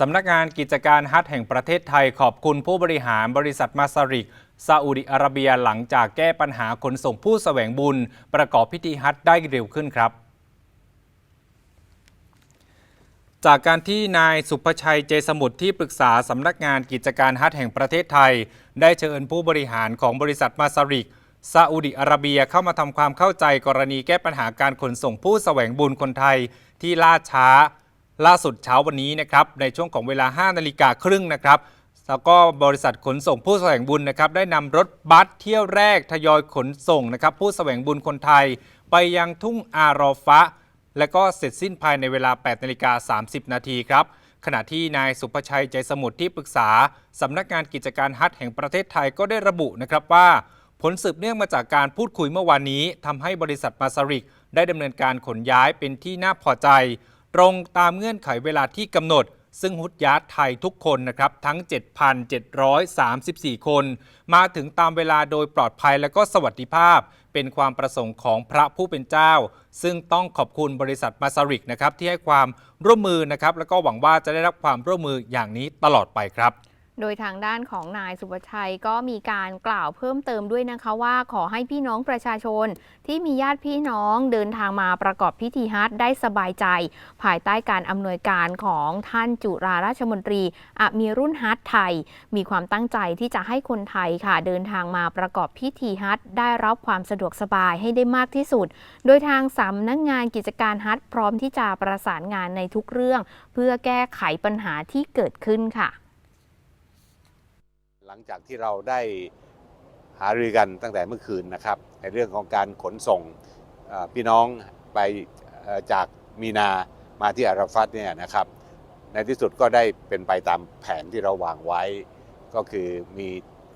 สำนักงานกิจการฮัทแห่งประเทศไทยขอบคุณผู้บริหารบริษัทมาซาริกซาอุดิอาระเบียหลังจากแก้ปัญหาขนส่งผู้แสวงบุญ ประกอบพิธีฮัทได้เร็วขึ้นครับจากการที่นายสุภชัยเจสมุทรที่ปรึกษาสำนักงานกิจการฮัทแห่งประเทศไทย ได้เชิญผู้บริหารของบริษัทมาซาริกซาอุดิอาระเบียเข้ามาทำความเข้าใจกรณีแก้ปัญหาการขนส่งผู้แสวงบุญคนไทยที่ล่าช้า ล่าสุดเช้าวันนี้นะครับในช่วงของเวลา 5 นาฬิกาครึ่งนะครับแล้วก็บริษัทขนส่งผู้แสวงบุญนะครับได้นำรถบัสเที่ยวแรกทยอยขนส่งนะครับผู้แสวงบุญคนไทย ไปยังทุ่งอารอฟะ และก็เสร็จสิ้นภายในเวลา 8 นาฬิกา 30 นาทีครับขณะที่นายสุภชัยใจสมุทรที่ปรึกษาสำนักงานกิจการฮัทแห่งประเทศไทยก็ได้ระบุนะครับว่าผลสืบเนื่องมาจากการพูดคุยเมื่อวานนี้ทำให้บริษัทมาซาริก ได้ดำเนินการขนย้ายเป็นที่น่าพอใจ ตรงตามเงื่อนไขเวลาที่กำหนด ซึ่งฮุดยาร์ดไทยทุกคนนะครับ ทั้ง 7,734 คน มาถึงตามเวลาโดยปลอดภัยและก็สวัสดิภาพ เป็นความประสงค์ของพระผู้เป็นเจ้า ซึ่งต้องขอบคุณบริษัทมาซาริกนะครับที่ให้ความร่วมมือนะครับแล้วก็หวังว่าจะได้รับความร่วมมืออย่างนี้ตลอดไปครับ โดยทางด้านของนายสุภชัยก็มีการกล่าวเพิ่มเติมด้วยนะคะว่าขอให้พี่น้องประชาชน ที่มีญาติพี่น้องเดินทางมาประกอบพิธีฮัทได้สบายใจ ภายใต้การอำนวยการของท่านจุฬาราชมนตรีอมีรุ่นฮัทไทย มีความตั้งใจที่จะให้คนไทยค่ะ เดินทางมาประกอบพิธีฮัทได้รับความสะดวกสบายให้ได้มากที่สุด โดยทางสำนักงานกิจการฮัทพร้อมที่จะประสานงานในทุกเรื่อง เพื่อแก้ไขปัญหาที่เกิดขึ้นค่ะ หลังจากที่เราได้หารือกันตั้งแต่เมื่อคืนนะครับ ในเรื่องของการขนส่งพี่น้องไปจากมีนามาที่อาราฟัตเนี่ยนะครับ ในที่สุดก็ได้เป็นไปตามแผนที่เราวางไว้ ก็คือมี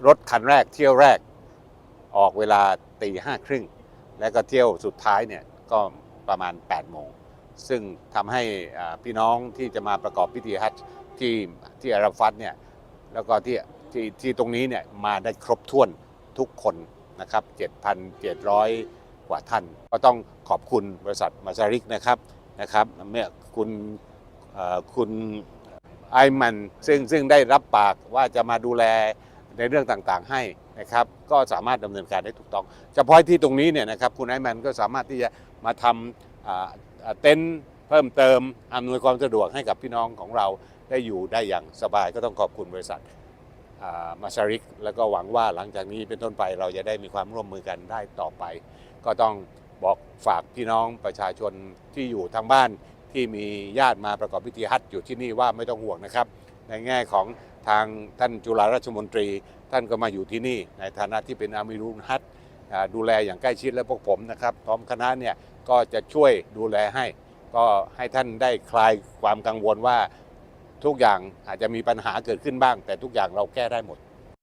รถคันแรกเที่ยวแรกออกเวลาตีห้าครึ่งและก็เที่ยวสุดท้ายเนี่ยก็ประมาณ 8 โมง ซึ่งทำให้พี่น้องที่จะมาประกอบพิธีฮัจที่ที่อาราฟัตเนี่ยแล้วก็ที่ ที่ที่ตรงนี้เนี่ยมาได้ครบถ้วนทุกคนนะครับ 7,700 กว่าท่าน ก็ต้องขอบคุณบริษัทมาซาริกนะครับนะครับเมื่อคุณคุณไอมันซึ่งซึ่งได้รับปากว่าจะมาดูแลในเรื่องต่างๆให้นะครับ ก็สามารถดำเนินการได้ถูกต้องเฉพาะที่ตรงนี้เนี่ยนะครับคุณไอมันก็สามารถที่จะมาทำเต็นท์เพิ่มเติมอำนวยความสะดวกให้กับพี่น้องของเราได้อยู่ได้อย่างสบายก็ต้องขอบคุณบริษัท มาซาริก แล้วก็หวังว่าหลังจากนี้เป็นต้นไปเราจะได้มีความร่วมมือกันได้ต่อไป ก็ต้องบอกฝากพี่น้องประชาชนที่อยู่ทางบ้านที่มีญาติมาประกอบพิธีฮัจญ์อยู่ที่นี่ว่าไม่ต้องห่วงนะครับ ในแง่ของทางท่านจุฬาราชมนตรี ท่านก็มาอยู่ที่นี่ ในฐานะที่เป็นอามิรุนฮัจญ์อ่าดูแลอย่างใกล้ชิดและพวกผมนะครับพร้อมคณะเนี่ยก็จะช่วยดูแลให้ ก็ให้ท่านได้คลายความกังวลว่า ทุกอย่างอาจจะมีปัญหาเกิดขึ้นบ้าง แต่ทุกอย่างเราแก้ได้หมด